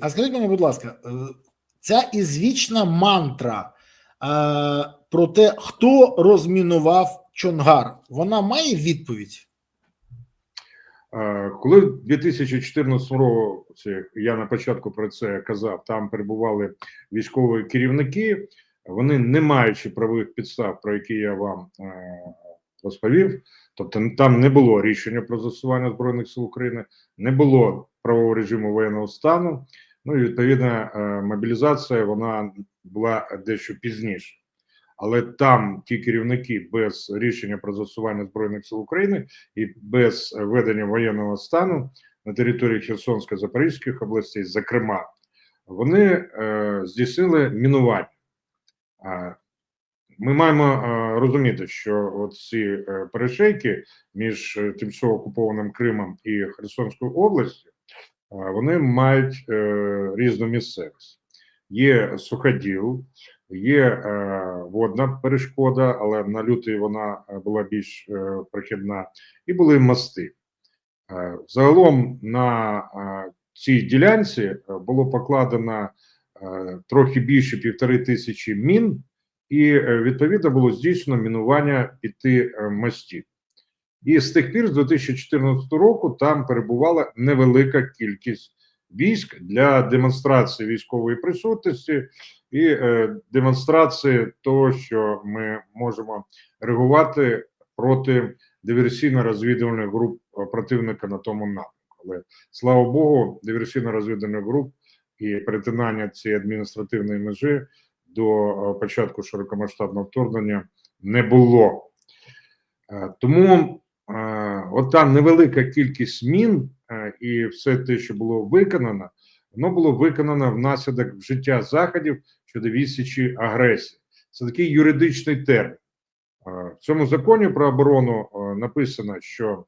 А скажіть мені, будь ласка, е, ця ізвічна мантра е, про те, хто розмінував Чонгар, вона має відповідь? Е, Коли в 2014 році я на початку про це казав, там перебували військові керівники, вони не маючи правових підстав, про які я вам е, розповів, тобто там не було рішення про застосування збройних сил України, не було правового режиму воєнного стану. Ну і відповідно е, мобілізація вона була дещо пізніше. Але там ті керівники без рішення про застосування збройних сил України і без введення воєнного стану на території Херсонської Запорізьких областей, зокрема, вони е, здійснили мінування. Ми маємо е, розуміти, що ці е, перешейки між тимчасово окупованим Кримом і Херсонською областю, вони мають е, різну місцевість. Є суходіл, є е, водна перешкода, але на лютий вона е, була більш прохідна, і були мости. Загалом на цій ділянці було покладено трохи більше півтори тисячі мін, і відповідно було здійснено мінування п'яти мостів. І з тих пір, з 2014 року, там перебувала невелика кількість військ для демонстрації військової присутності і е, демонстрації того, що ми можемо реагувати проти диверсійно-розвідувальних груп е, противника на тому напрямку. Але слава Богу, диверсійно-розвідувальних груп і перетинання цієї адміністративної межі до е, початку широкомасштабного вторгнення не було. Е, Тому ота невелика кількість мін е, і все те, що було виконано, воно було виконано внаслідок вжиття заходів щодо відсічі агресії. Це такий юридичний термін. Е, В цьому законі про оборону е, написано, що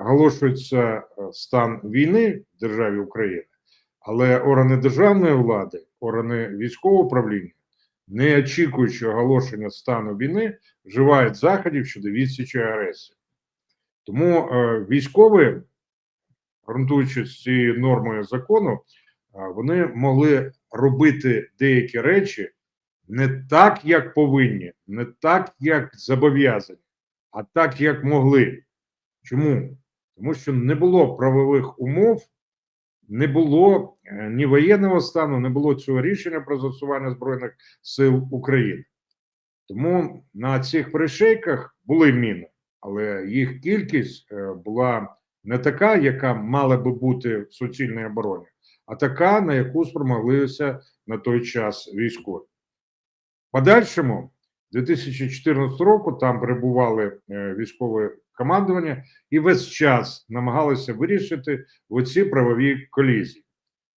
оголошується стан війни в державі України, але органи державної влади, органи військового управління, не очікуючи оголошення стану війни, вживають заходів щодо відсічі агресії. Тому е, військові, ґрунтуючись цією нормою закону, е, вони могли робити деякі речі не так, як повинні, не так, як зобов'язані, а так, як могли. Чому? Тому що не було правових умов, не було е, ні воєнного стану, не було цього рішення про застосування Збройних сил України. Тому на цих перешейках були міни, але їх кількість е, була не така, яка мала би бути в суцільній обороні, а така, на яку спромоглися на той час військові. Подальшому, 2014 року, там перебували е, військове командування і весь час намагалися вирішити оці правові колізії.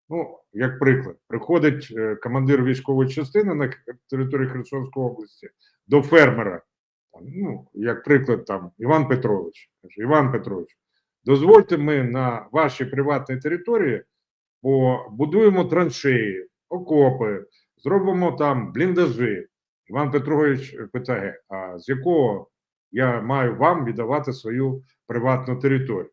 Ну, як приклад, приходить е, командир військової частини на території Херсонської області до фермера. Ну, як приклад, там Іван Петрович каже: Іван Петрович, дозвольте ми на вашій приватній території побудуємо траншеї, окопи, зробимо там бліндажі. Іван Петрович питає: а з якого я маю вам віддавати свою приватну територію?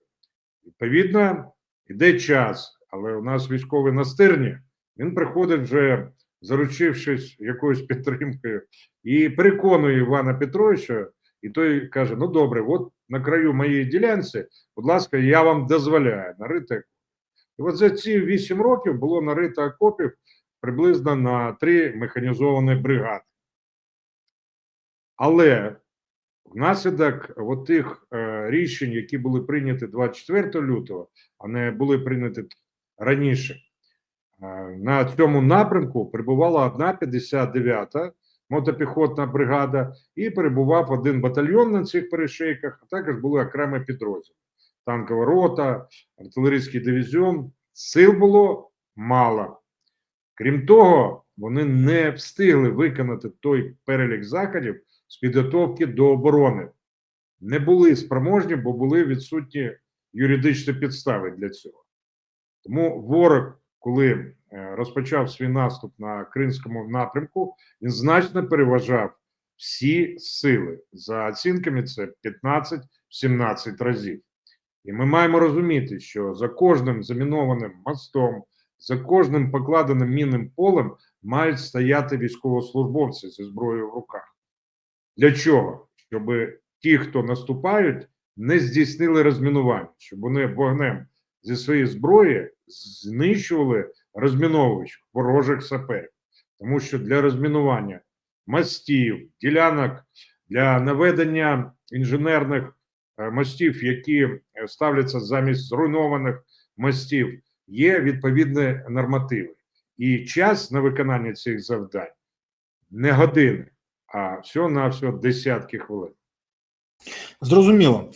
Відповідно, йде час, але у нас військовий настирні, він приходить вже заручившись якоюсь підтримкою, і переконує Івана Петровича, і той каже: Ну добре, от на краю моєї ділянці, будь ласка, я вам дозволяю нарити. І от за ці вісім років було нарито окопів приблизно на три механізовані бригади. Але внаслідок от тих е, рішень, які були прийняті 24 лютого, а не були прийняті раніше, на цьому напрямку перебувала одна 59-та мотопіхотна бригада, і перебував один батальйон на цих перешейках, а також були окремі підрозділи. Танкова рота, артилерійський дивізіон. Сил було мало. Крім того, вони не встигли виконати той перелік заходів з підготовки до оборони. Не були спроможні, бо були відсутні юридичні підстави для цього. Тому ворог, коли е, розпочав свій наступ на Кримському напрямку, він значно переважав всі сили. За оцінками, це 15-17 разів. І ми маємо розуміти, що за кожним замінованим мостом, За кожним покладеним мінним полем мають стояти військовослужбовці зі зброєю в руках. Для чого? Щоб ті, хто наступають, не здійснили розмінування, щоб вони вогнем зі своєї зброї знищували розміновувач ворожих саперів. Тому що для розмінування мостів, ділянок для наведення інженерних е, мостів, які е, ставляться замість зруйнованих мостів, є відповідні нормативи. І час на виконання цих завдань не години, а всього на всього десятки хвилин. Зрозуміло.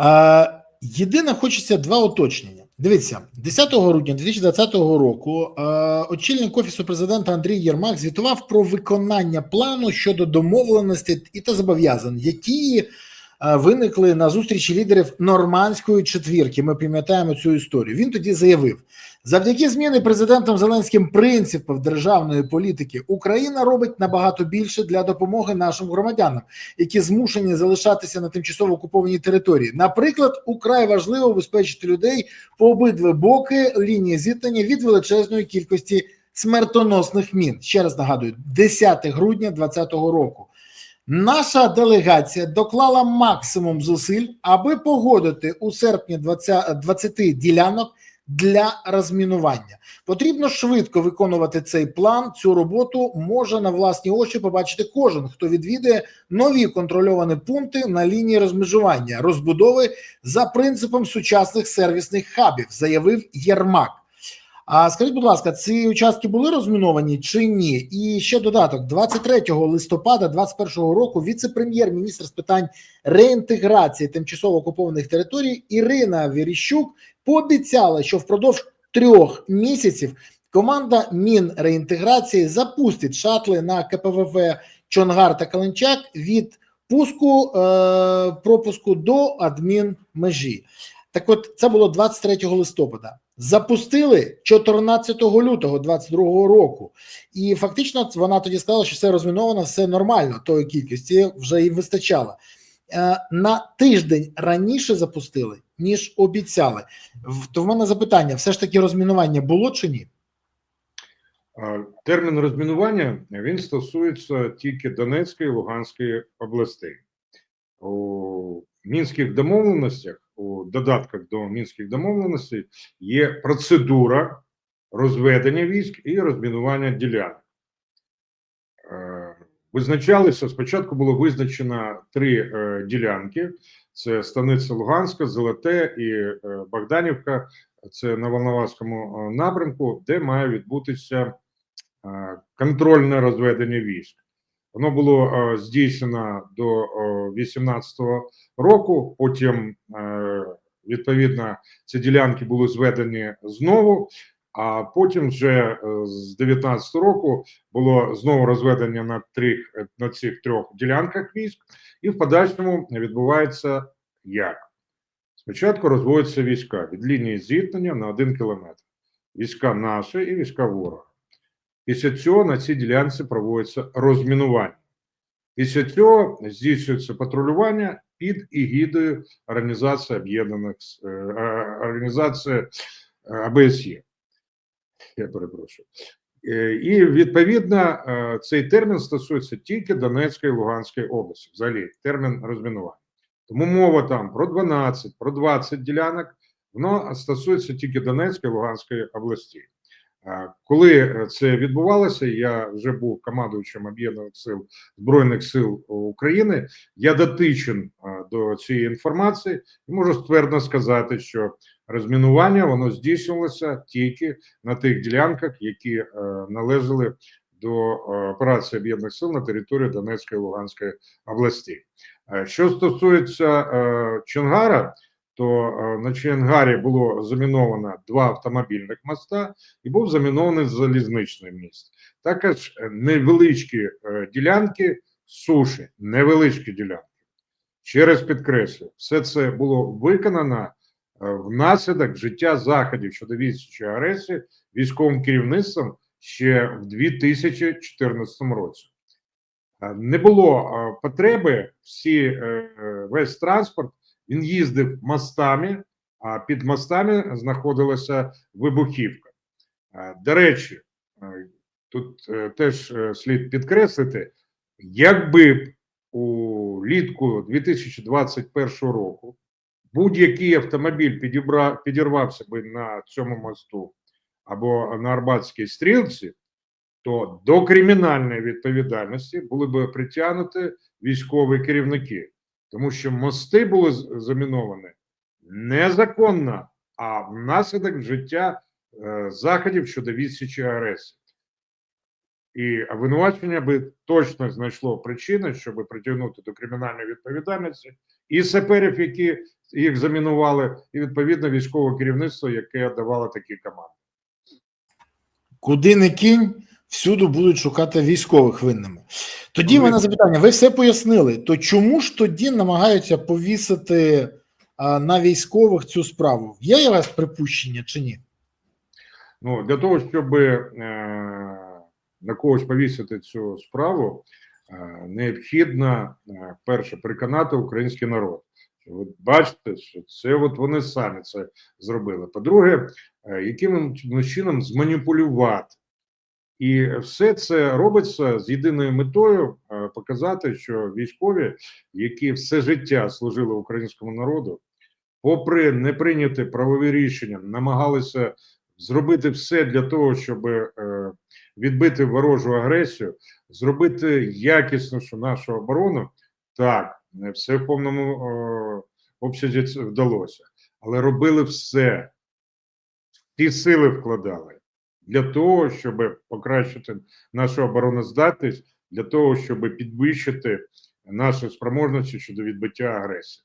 Е, єдине, хочеться два уточнення. Дивіться, 10 грудня 2020 року е, очільник офісу президента Андрій Єрмак звітував про виконання плану щодо домовленостей і та зобов'язань, які виникли на зустрічі лідерів нормандської четвірки. Ми пам'ятаємо цю історію. Він тоді заявив: завдяки зміни президентом Зеленським принципів державної політики Україна робить набагато більше для допомоги нашим громадянам які змушені залишатися на тимчасово окупованій території. Наприклад, украй важливо убезпечити людей по обидва боки лінії зіткнення від величезної кількості смертоносних мін. Ще раз нагадую, 10 грудня 2020 року. Наша делегація доклала максимум зусиль, аби погодити у серпні 20, 20 ділянок для розмінування. Потрібно швидко виконувати цей план. Цю роботу може на власні очі побачити кожен, хто відвідує нові контрольовані пункти на лінії розмежування, розбудови за принципом сучасних сервісних хабів, заявив Єрмак. А скажіть, будь ласка, ці участки були розміновані чи ні? І ще додаток: 23 листопада 2021 року віце-прем'єр-міністр з питань реінтеграції тимчасово окупованих територій Ірина Віріщук пообіцяла, що впродовж трьох місяців команда Мінреінтеграції запустить шатли на КПВВ Чонгар та Каленчак від пуску е, пропуску до адмінмежі. Так от це було 23 листопада. Запустили 14 лютого 22 року, і фактично вона тоді сказала, що все розміновано, все нормально. Тої кількості вже і вистачало. Е, на тиждень раніше запустили, ніж обіцяли. То в мене запитання: все ж таки розмінування було чи ні? Термін розмінування він стосується тільки Донецької і Луганської областей. У мінських домовленостях, додатках до мінських домовленостей є процедура розведення військ і розмінування ділянок. Е, Визначалися спочатку було визначено три е, ділянки: це Станиця Луганська, Золоте і е, Богданівка. Це на Волноваському напрямку, де має відбутися контрольне розведення військ. Воно було здійснено до е, 18-го року. Потім, відповідно, ці ділянки були зведені знову. А потім, вже е, з 19-го року, було знову розведення на трьох на цих трьох ділянках військ, і в подальшому відбувається як? Спочатку розводяться війська від лінії зіткнення на один кілометр. Війська наші і війська ворога. Після цього на цій ділянці проводиться розмінування. Після цього здійснюється патрулювання під егідою Організації Об'єднаних е, е, організації е, ОБСЄ. Я перепрошую. І відповідно цей термін стосується тільки Донецької і Луганської області, взагалі термін розмінування. Тому мова там про 12, про 20 ділянок, воно стосується тільки Донецької і Луганської області. Коли е, це відбувалося, я вже був командуючим об'єднаних сил Збройних сил України. Я дотичен до цієї інформації і можу ствердно сказати, що розмінування воно здійснювалося тільки на тих ділянках, які е, належали до е, операції об'єднаних сил на території Донецької і Луганської областей. Е, Що стосується Чонгара, то е, на Чонгарі було заміновано два автомобільних моста і був замінований залізничний міст. Також е, невеличкі е, ділянки суші, невеличкі ділянки. Ще раз підкреслю, все це було виконано внаслідок життя заходів щодо відсічі агресії військовим керівництвом ще в 2014 році. Не було потреби, всі, весь транспорт він їздив мостами, а під мостами знаходилася вибухівка. Е, До речі, е, тут е, теж слід підкреслити, якби у літку 2021 року будь-який автомобіль підірвався би на цьому мосту або на Арбатській стрілці, то до кримінальної відповідальності були б притягнуті військові керівники, тому що мости були заміновані незаконно, а внаслідок вжиття е, заходів щодо відсічі агресії. І обвинувачення би точно знайшло причини, щоб притягнути до кримінальної відповідальності і саперів, які їх замінували, і відповідно військове керівництво, яке давало такі команди. Куди не кінь, всюди будуть шукати військових винними. Тоді в мене запитання: ви все пояснили. То чому ж тоді намагаються повісити а, на військових цю справу? Є у вас припущення чи ні? Ну для того, щоб е, на когось повісити цю справу, е, необхідно е, перше переконати український народ. Ви бачите, що це от вони самі це зробили. По-друге, е, яким чином зманіпулювати. І все це робиться з єдиною метою е, показати, що військові, які все життя служили українському народу, попри неприйняті правові рішення, намагалися зробити все для того, щоб е, відбити ворожу агресію, зробити якіснішу нашу оборону. Так, не все в повному е, обсязі вдалося, але робили все, всі сили вкладали для того, щоб покращити нашу обороноздатність, для того, щоб підвищити наші спроможності щодо відбиття агресії.